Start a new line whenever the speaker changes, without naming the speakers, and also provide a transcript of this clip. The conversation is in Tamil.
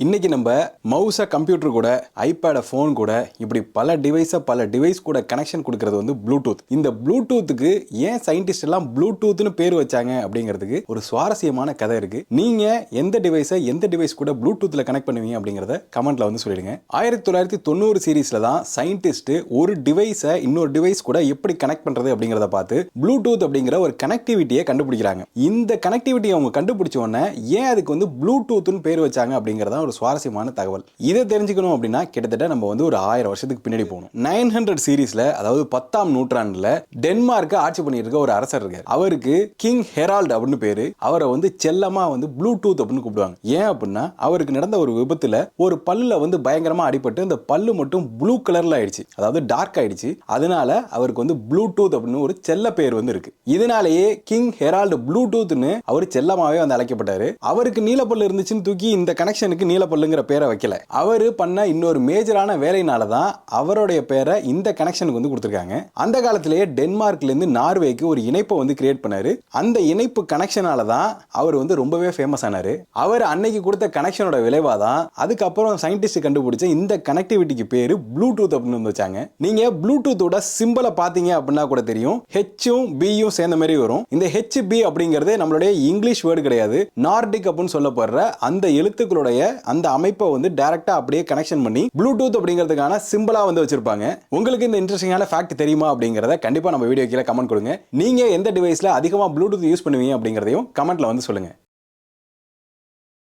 இன்றைக்கி நம்ம மவுஸை கம்ப்யூட்டர் கூட ஐபேடை ஃபோன் கூட இப்படி பல டிவைஸை பல டிவைஸ் கூட கனெக்ஷன் கொடுக்கறது வந்து ப்ளூடூத் இந்த ப்ளூடூத்துக்கு ஏன் சயின்டிஸ்ட் எல்லாம் ப்ளூடூத்னு பேர் வச்சாங்க அப்படிங்கிறதுக்கு ஒரு சுவாரஸ்யமான கதை இருக்குது நீங்கள் எந்த டிவைஸை எந்த டிவைஸ் கூட ப்ளூடூத்தில் கனெக்ட் பண்ணுவீங்க அப்படிங்கிறத கமெண்ட்டில் வந்து சொல்லிடுங்க. ஆயிரத்தி தொள்ளாயிரத்தி தொண்ணூறு சீரீஸில் தான் சயின்டிஸ்ட்டு ஒரு டிவைஸை இன்னொரு டிவைஸ் கூட எப்படி கனெக்ட் பண்ணுறது அப்படிங்கிறத பார்த்து ப்ளூடூத் அப்படிங்கிற ஒரு கனெக்டிவிட்டியை கண்டுபிடிக்கிறாங்க. இந்த கனெக்டிவிட்டியை அவங்க கண்டுபிடிச்ச உடனே ஏன் அதுக்கு வந்து ப்ளூடூத்னு பேர் வச்சாங்க அப்படிங்கிறதான் ஒரு சுவாரஸ்யமான தகவல். இதை தெரிஞ்சுக்கணும் அப்படின்னா கிட்டத்தட்ட நம்ம வந்து ஒரு ஆயிரம் வருஷத்துக்கு பின்னாடி போகணும். நைன் ஹண்ட்ரட் சீரீஸ்ல அதாவது பத்தாம் நூற்றாண்டுல டென்மார்க்கை ஆட்சி பண்ணிட்டு இருக்க ஒரு அரசர் இருக்கார். அவருக்கு கிங் ஹெரால்ட் அப்படின்னு பேரு. அவரை வந்து செல்லமா வந்து ப்ளூடூத் அப்படின்னு கூப்பிடுவாங்க. ஏன் அப்படின்னா அவருக்கு நடந்த ஒரு விபத்துல ஒரு பல்லுல வந்து பயங்கரமா அடிபட்டு அந்த பல்லு மட்டும் ப்ளூ கலர்ல ஆயிடுச்சு. அதாவது டார்க் ஆயிடுச்சு. அதனால அவருக்கு வந்து ப்ளூடூத் அப்படின்னு ஒரு செல்ல பேர் வந்து இருக்கு. இதனாலேயே கிங் ஹெரால்டு ப்ளூடூத்னு அவர் செல்லமாவே வந்து அழைக்கப்பட்டாரு. அவருக்கு நீலப்பல்லு இருந்துச்சுன்னு தூக்கி இந்த கனெக்ஷனுக்கு நீலப்பல்லுங்கிற பேரை வைக்கல. அவர் பண்ண இன்னொரு மேஜரான வேலையினால தான் அவருடைய பேரை இந்த கனெக்ஷனுக்கு வந்து கொடுத்துருக்காங்க. அந்த காலத்திலேயே டென்மார்க்ல இருந்து நார்வேக்கு ஒரு இணைப்பை வந்து கிரியேட் பண்ணாரு. அந்த இணைப்பு கனெக்ஷனால தான் அவர் வந்து ரொம்பவே ஃபேமஸ் ஆனாரு. அவர் அன்னைக்கு கொடுத்த கனெக்ஷனோட விளைவா தான் அதுக்கப்புறம் சயின்டிஸ்ட் கண்டுபிடிச்ச இந்த கனெக்டிவிட்டிக்கு பேரு ப்ளூடூத் அப்படின்னு வந்து வச்சாங்க. நீங்க ப்ளூடூத்தோட சிம்பிளை பாத்தீங்க அப்படின்னா கூட தெரியும். ஹெச்சும் பியும் சேர்ந்த மாதிரி வரும். இந்த ஹெச் பி அப்படிங்கிறது நம்மளுடைய இங்கிலீஷ் வேர்டு கிடையாது. நார்டிக் அப்படின்னு சொல்லப்படுற அந்த எழுத்துக்களுடைய அந்த அமைப்பை வந்து டைரக்டா அப்படியே கனெக்ஷன் பண்ணி ப்ளூடூத் அப்படிங்கிறதுக்கான சிம்பிளா வந்து வச்சிருப்பாங்க. உங்களுக்கு இந்த இன்ட்ரெஸ்டிங்கான ஃபேக்ட் தெரியுமா அப்படிங்கிறத கண்டிப்பா நம்ம வீடியோ கீழே கமெண்ட் கொடுங்க. நீங்க எந்த டிவைஸ்ல அதிகமாக ப்ளூடூத் யூஸ் பண்ணுவீங்க அப்படிங்கிறதையும் கமெண்ட்ல வந்து சொல்லுங்க.